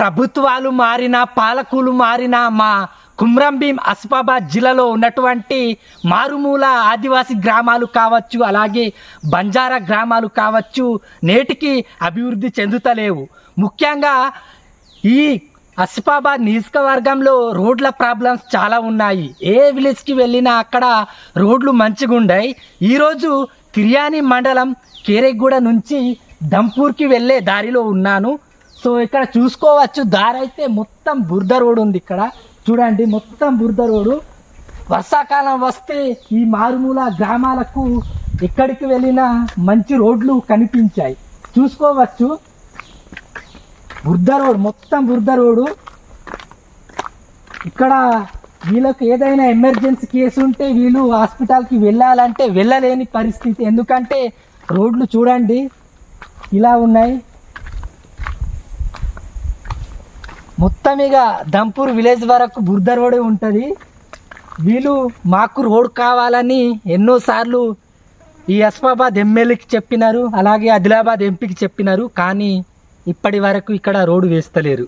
ప్రభుత్వాలు మారినా పాలకులు మారినా మా కుమ్రంభీం అసిఫాబాద్ జిల్లాలో ఉన్నటువంటి మారుమూల ఆదివాసీ గ్రామాలు కావచ్చు అలాగే బంజారా గ్రామాలు కావచ్చు నేటికి అభివృద్ధి చెందుతలేవు. ముఖ్యంగా ఈ అసిఫాబాద్ నియోజకవర్గంలో రోడ్ల ప్రాబ్లమ్స్ చాలా ఉన్నాయి. ఏ విలేజ్కి వెళ్ళినా అక్కడ రోడ్లు మంచిగా ఉన్నాయి ఈరోజు తిర్యాని మండలం కేరేగూడ నుంచి దంపూర్కి వెళ్ళే దారిలో ఉన్నాను. సో ఇక్కడ చూసుకోవచ్చు దారి అయితే మొత్తం బురద రోడ్ ఉంది ఇక్కడ. చూడండి మొత్తం బురద రోడ్డు వర్షాకాలం వస్తే ఈ మారుమూల గ్రామాలకు ఎక్కడికి వెళ్ళినా మంచి రోడ్లు కనిపించాయి. చూసుకోవచ్చు. బురద రోడ్ మొత్తం బురద రోడ్డు ఇక్కడ వీళ్ళకి ఏదైనా ఎమర్జెన్సీ కేసు ఉంటే వీళ్ళు హాస్పిటల్కి వెళ్ళాలంటే వెళ్ళలేని పరిస్థితి. ఎందుకంటే రోడ్లు చూడండి ఇలా ఉన్నాయి. మొత్తం ఇక దంపూర్ విలేజ్ వరకు బురద రోడే ఉంటుంది. వీళ్ళు మాకు రోడ్ కావాలని ఎన్నోసార్లు ఈ అస్మాబాద్ ఎమ్మెల్యేకి చెప్పినారు అలాగే ఆదిలాబాద్ ఎంపీకి చెప్పినారు కానీ ఇప్పటి వరకు ఇక్కడ రోడ్డు వేస్తలేరు.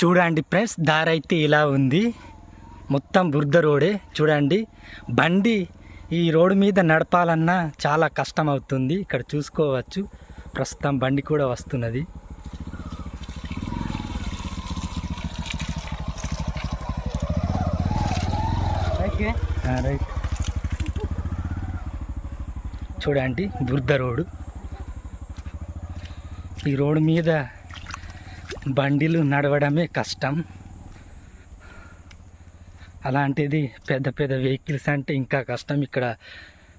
చూడండి ఫ్రెండ్స్ దారి అయితే ఇలా ఉంది. మొత్తం బురద రోడే. చూడండి బండి ఈ రోడ్డు మీద నడపాలన్నా చాలా కష్టం అవుతుంది ఇక్కడ చూసుకోవచ్చు. ప్రస్తుతం బండి కూడా వస్తున్నది. రైట్. చూడండి బురద రోడ్డు ఈ రోడ్డు మీద బండిలు నడవడమే కష్టం. అలాంటిది పెద్ద పెద్ద వెహికల్స్ అంటే ఇంకా కష్టం. ఇక్కడ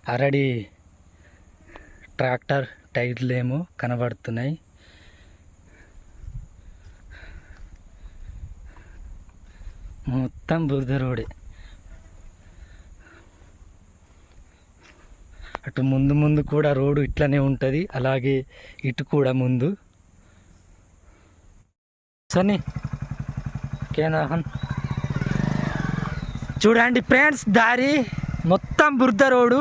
అరడి ట్రాక్టర్ టైర్లు ఏమో కనబడుతున్నాయి. మొత్తం బురద రోడే. అటు ముందు ముందు కూడా రోడ్డు ఇట్లనే ఉంటుంది. అలాగే ఇటు కూడా ముందు. సని కేనాహన్ చూడండి ఫ్రెండ్స్ దారి మొత్తం బురద రోడ్డు.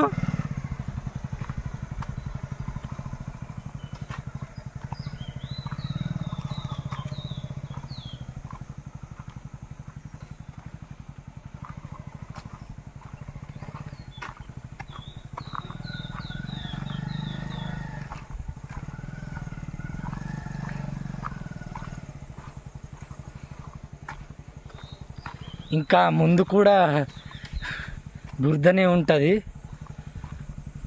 ఇంకా ముందు కూడా దుర్దనే ఉంటుంది.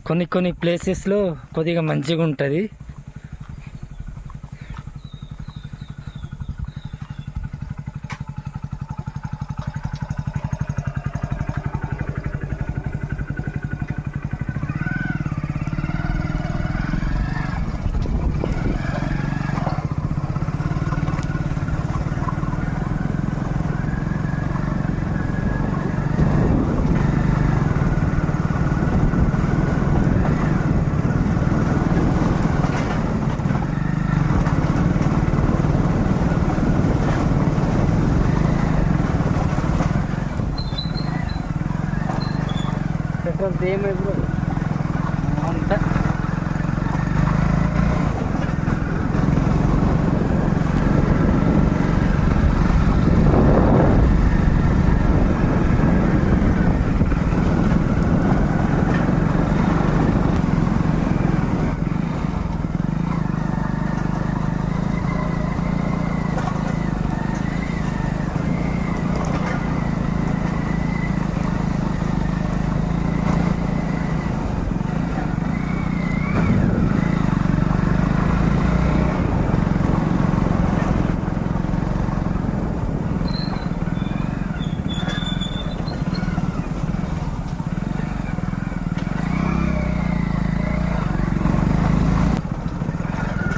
కొన్ని కొన్ని ప్లేసెస్లో కొద్దిగా మంచిగా ఉంటుంది they may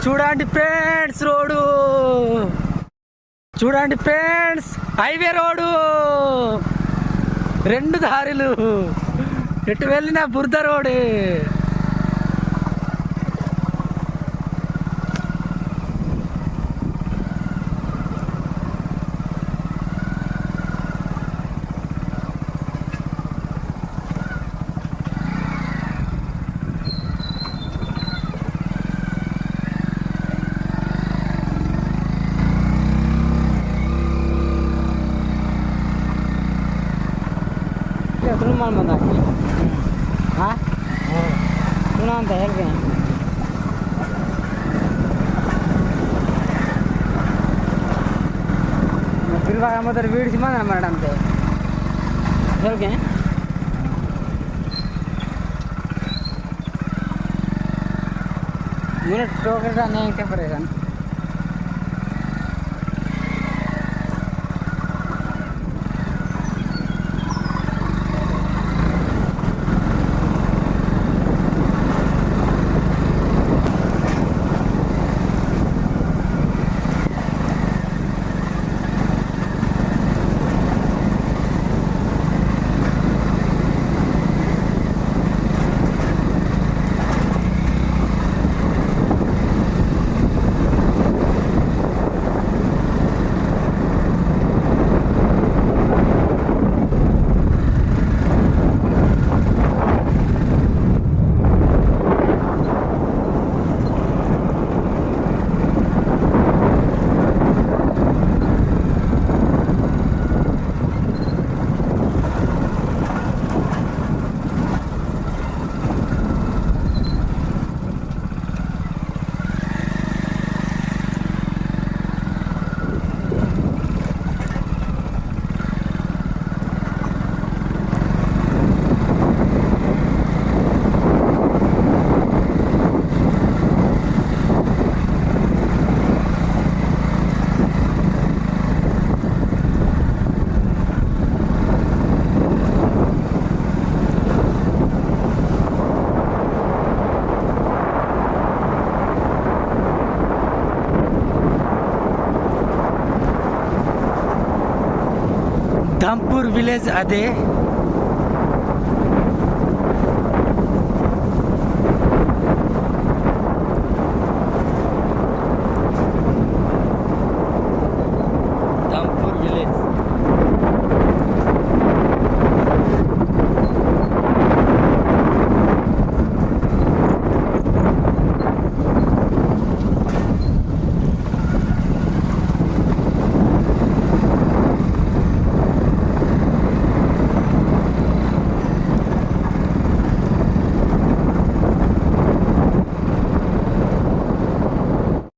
చూడండి ఫ్రెండ్స్ రోడ్డు. చూడండి ఫ్రెండ్స్ హైవే రోడ్డు. రెండు దారులు. ఎటు వెళ్ళినా బురద రోడే तू नाम था हेल्प फिर बार हम उधर भीड़ से माना मैडम थे हेल्प के मुझे ధాంపూర్ విలేజ్ అదే